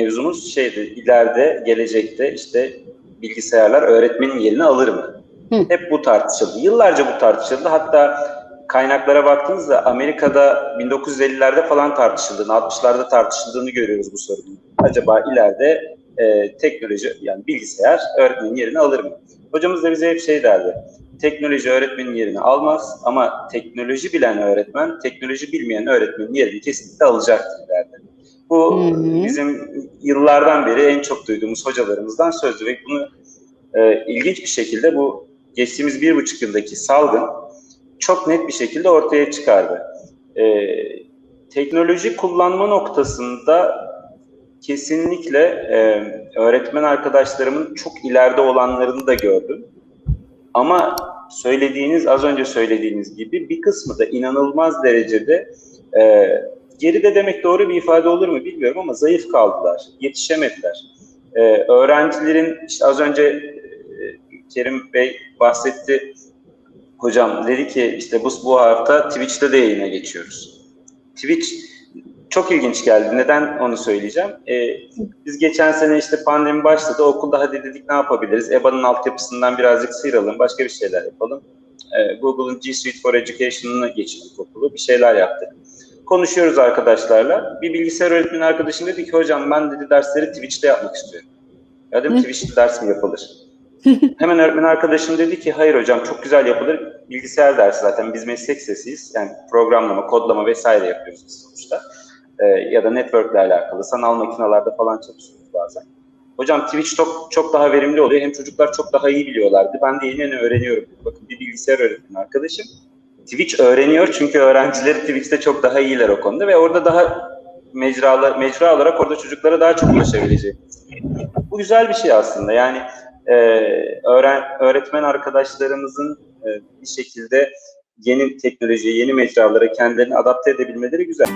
mevzumuz şeydi, ileride, gelecekte işte bilgisayarlar öğretmenin yerini alır mı? Hı. Hep bu tartışıldı. Yıllarca bu tartışıldı. Hatta kaynaklara baktığınızda Amerika'da 1950'lerde falan tartışıldığını, 60'larda tartışıldığını görüyoruz bu sorunun. Acaba ileride e, teknoloji, yani bilgisayar öğretmenin yerini alır mı? Hocamız da bize hep şey derdi. Teknoloji öğretmenin yerini almaz ama teknoloji bilen öğretmen, teknoloji bilmeyen öğretmenin yerini kesinlikle alacaktır derdi. Bu Hı hı. bizim yıllardan beri en çok duyduğumuz hocalarımızdan sözdü ve bunu e, ilginç bir şekilde bu geçtiğimiz bir buçuk yıldaki salgın çok net bir şekilde ortaya çıkardı. E, teknoloji kullanma noktasında kesinlikle e, öğretmen arkadaşlarımın çok ileride olanlarını da gördüm. Ama söylediğiniz, az önce söylediğiniz gibi bir kısmı da inanılmaz derecede e, geride demek doğru bir ifade olur mu bilmiyorum ama zayıf kaldılar, yetişemediler. E, öğrencilerin, işte az önce e, Kerim Bey bahsetti, hocam dedi ki işte bu, bu hafta Twitch'te de yayına geçiyoruz. Twitch çok ilginç geldi. Neden onu söyleyeceğim? Ee, biz geçen sene işte pandemi başladı. Okulda hadi dedik ne yapabiliriz? EBA'nın altyapısından birazcık sıyrılalım. Başka bir şeyler yapalım. Ee, Google'ın G Suite for Education'ına geçirdik okulu. Bir şeyler yaptık. Konuşuyoruz arkadaşlarla. Bir bilgisayar öğretmeni arkadaşım dedi ki hocam ben dedi dersleri Twitch'te yapmak istiyorum. Ya dedim. Twitch'te ders mi yapılır? Hemen öğretmen arkadaşım dedi ki hayır hocam çok güzel yapılır. Bilgisayar dersi zaten biz meslek sesiyiz. Yani programlama, kodlama vesaire yapıyoruz biz sonuçta. Ee, ya da network'le alakalı. Sanal makinalarda falan çalışıyoruz bazen. Hocam Twitch çok, çok daha verimli oluyor. Hem çocuklar çok daha iyi biliyorlardı. Ben de yeni yeni öğreniyorum. Bakın bir bilgisayar öğretmeni arkadaşım. Twitch öğreniyor çünkü öğrencileri Twitch'te çok daha iyiler o konuda ve orada daha mecralar, mecra olarak orada çocuklara daha çok ulaşabilecek. Bu güzel bir şey aslında. Yani e, öğren, öğretmen arkadaşlarımızın e, bir şekilde yeni teknolojiye, yeni mecralara kendilerini adapte edebilmeleri güzel.